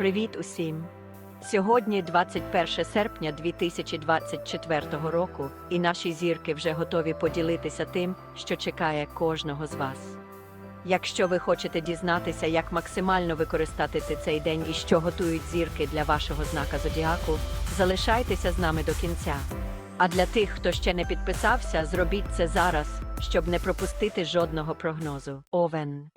Привіт усім! Сьогодні 21 серпня 2024 року, і наші зірки вже готові поділитися тим, що чекає кожного з вас. Якщо ви хочете дізнатися, як максимально використати цей день і що готують зірки для вашого знака зодіаку, залишайтеся з нами до кінця. А для тих, хто ще не підписався, зробіть це зараз, щоб не пропустити жодного прогнозу. Овен.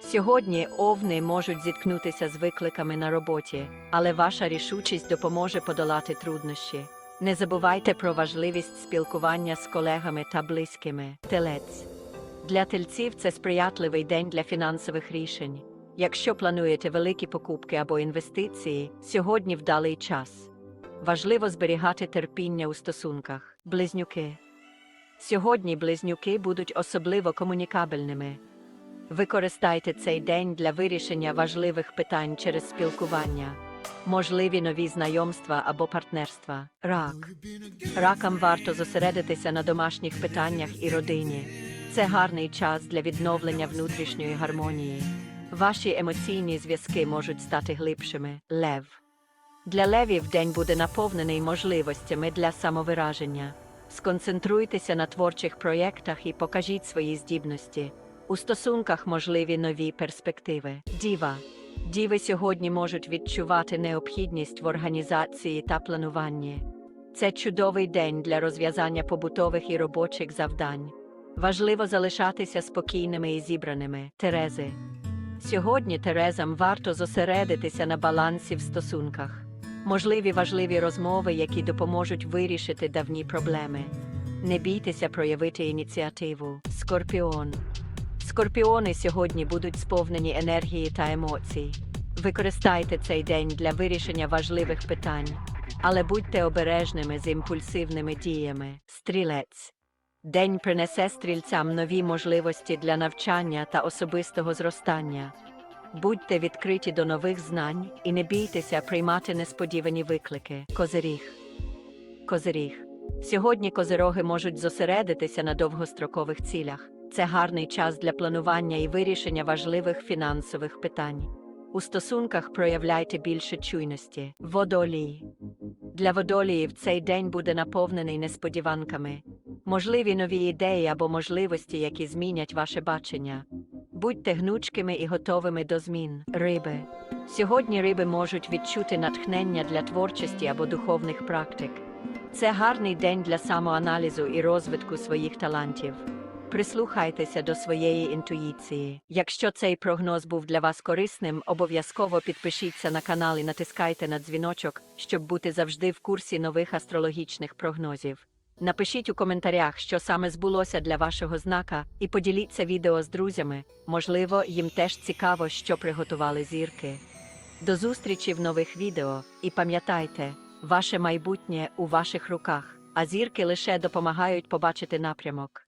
Сьогодні овни можуть зіткнутися з викликами на роботі, але ваша рішучість допоможе подолати труднощі. Не забувайте про важливість спілкування з колегами та близькими. Телець. Для тельців це сприятливий день для фінансових рішень. Якщо плануєте великі покупки або інвестиції, сьогодні вдалий час. Важливо зберігати терпіння у стосунках. Близнюки. Сьогодні близнюки будуть особливо комунікабельними. Використайте цей день для вирішення важливих питань через спілкування, можливі нові знайомства або партнерства. Рак. Ракам варто зосередитися на домашніх питаннях і родині. Це гарний час для відновлення внутрішньої гармонії. Ваші емоційні зв'язки можуть стати глибшими. Лев. Для левів день буде наповнений можливостями для самовираження. Сконцентруйтеся на творчих проєктах і покажіть свої здібності. У стосунках можливі нові перспективи. Діва. Діви сьогодні можуть відчувати необхідність в організації та плануванні. Це чудовий день для розв'язання побутових і робочих завдань. Важливо залишатися спокійними і зібраними. Терези. Сьогодні Терезам варто зосередитися на балансі в стосунках. Можливі важливі розмови, які допоможуть вирішити давні проблеми. Не бійтеся проявити ініціативу. Скорпіон. Скорпіони сьогодні будуть сповнені енергії та емоцій. Використайте цей день для вирішення важливих питань, але будьте обережними з імпульсивними діями. Стрілець. День принесе стрільцям нові можливості для навчання та особистого зростання. Будьте відкриті до нових знань і не бійтеся приймати несподівані виклики. Козиріг. Козиріг. Сьогодні козироги можуть зосередитися на довгострокових цілях. Це гарний час для планування і вирішення важливих фінансових питань. У стосунках проявляйте більше чуйності. Водолій. Для водоліїв цей день буде наповнений несподіванками, можливі нові ідеї або можливості, які змінять ваше бачення. Будьте гнучкими і готовими до змін. Риби. Сьогодні риби можуть відчути натхнення для творчості або духовних практик. Це гарний день для самоаналізу і розвитку своїх талантів. Прислухайтеся до своєї інтуїції. Якщо цей прогноз був для вас корисним, обов'язково підпишіться на канал і натискайте на дзвіночок, щоб бути завжди в курсі нових астрологічних прогнозів. Напишіть у коментарях, що саме збулося для вашого знака, і поділіться відео з друзями. Можливо, їм теж цікаво, що приготували зірки. До зустрічі в нових відео і пам'ятайте, ваше майбутнє у ваших руках, а зірки лише допомагають побачити напрямок.